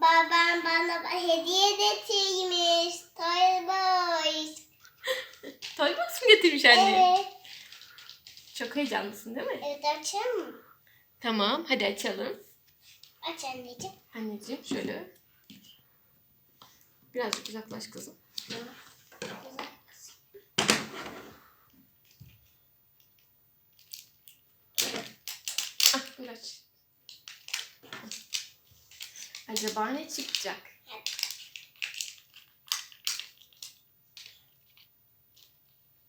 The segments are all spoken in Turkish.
Babam bana hediye getirmiş. Toy Boys. Toy box mu getirmiş anne? Evet. Çok heyecanlısın değil mi? Evet açalım mı? Tamam hadi açalım. Aç anneciğim. Anneciğim şöyle. Birazcık uzaklaş kızım. Ah dur aç. Acaba ne çıkacak?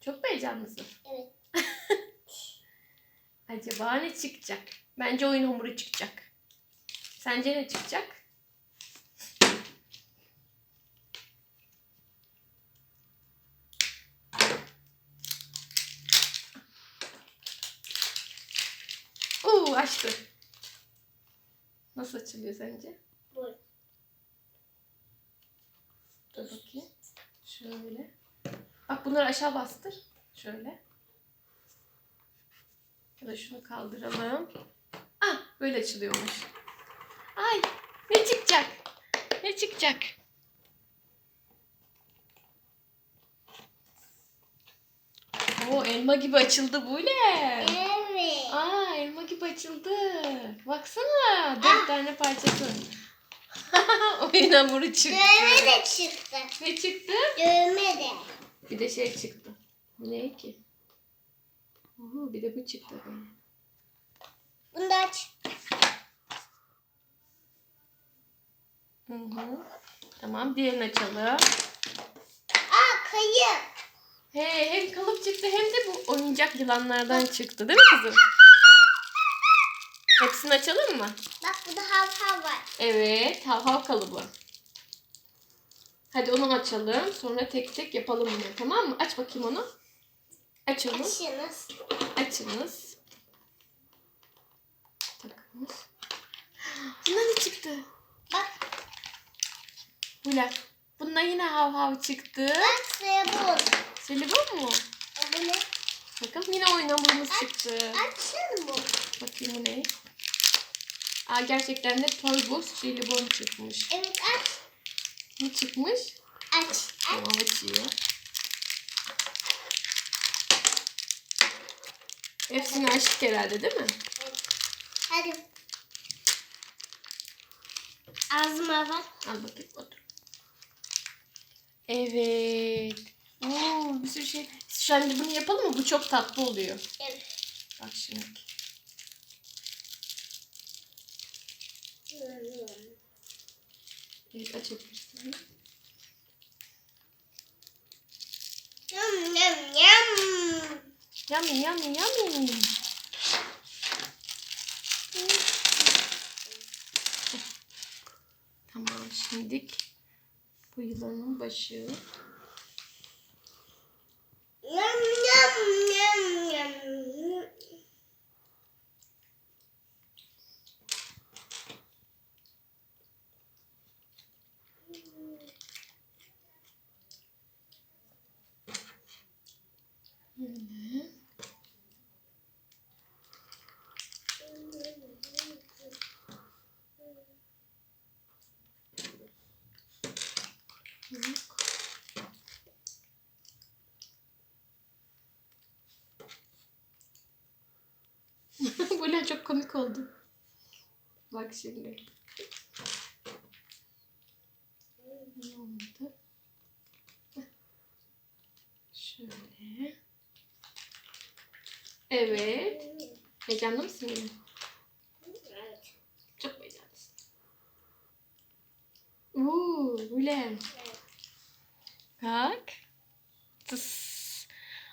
Çok heyecanlısın? Evet. Acaba ne çıkacak? Bence oyun hamuru çıkacak. Sence ne çıkacak? Oo açtı. Nasıl açılıyor sence? Bu. Dur bakayım. Şöyle. Bak bunları aşağı bastır. Şöyle. Ya da şunu kaldıralım. Ah böyle açılıyormuş. Ay ne çıkacak? Ne çıkacak? Oo elma gibi açıldı bu ne? Evet. Aa elma gibi açıldı. Baksana dört tane parçası. Oyun hamuru çıktı. Dövme de çıktı. Ne çıktı? Dövme de. Bir de şey çıktı. Ne ki? Oo, bir de bu çıktı. Bunu da aç. Hı hı. Tamam diğerini açalım. Aa kayıp. He, hem kalıp çıktı hem de bu oyuncak yılanlardan çıktı değil mi kızım? Hepsini açalım mı? Bak burada hav hav var. Evet, hav hav kalıbı. Hadi onu açalım. Sonra tek tek yapalım bunu. Tamam mı? Aç bakayım onu. Aç onu. Açınız. Açınız. Takınız. Bundan ne çıktı? Bak Bula. Bundan yine hav hav çıktı. bak sabun. Selibon mu? O bu ne? Bakalım yine oyun hamurumuz çıktı. Açın bu. Bakayım bu ne? Aa gerçekten de Toy Box jelibon çıkmış. Evet aç. Ne çıkmış? Aç. Aç. Tamam açıyor. Hepsini açtık herhalde değil mi? Hadi. Ağzıma bak. Al bakayım otur. Evet. Oo, bir sürü şey. Şimdi bunu yapalım mı? Bu çok tatlı oluyor. Evet. Bak şimdi. Evet açabilirsin. Yum yum yum. Yummy yummy yummy. Tamam şimdilik bu yılanın başı. Yum yum yum yum. Böyle. Bu ne çok komik oldu. Bak şimdi. Ne oldu? Şöyle. Evet. Heyecanlı mısın yine? Evet. Çok heyecanlısın. Uuu, Bülent. Bak. Tıs.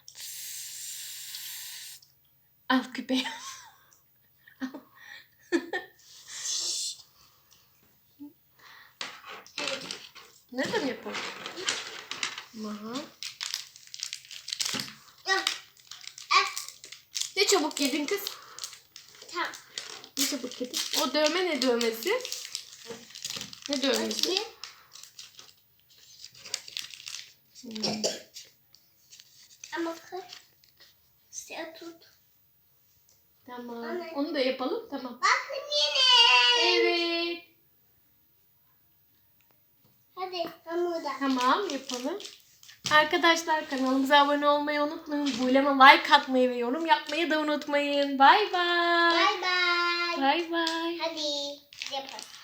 Tıs. Al küpeyi. Nereden yapalım? Tamam. çabuk yedin kız? Tamam. Ne çabuk yedin? O dövme ne dövmesi? Ne dövmesi? Hmm. Ama kır. Sen tut. Tamam. Anne. Onu da yapalım. Tamam. Bakın yine. Evet. Hadi hamurda. Tamam yapalım. Arkadaşlar kanalımıza abone olmayı unutmayın. Buyleme like atmayı ve yorum yapmayı da unutmayın. Bay bay. Bay bay. Bay bay. Hadi yapalım.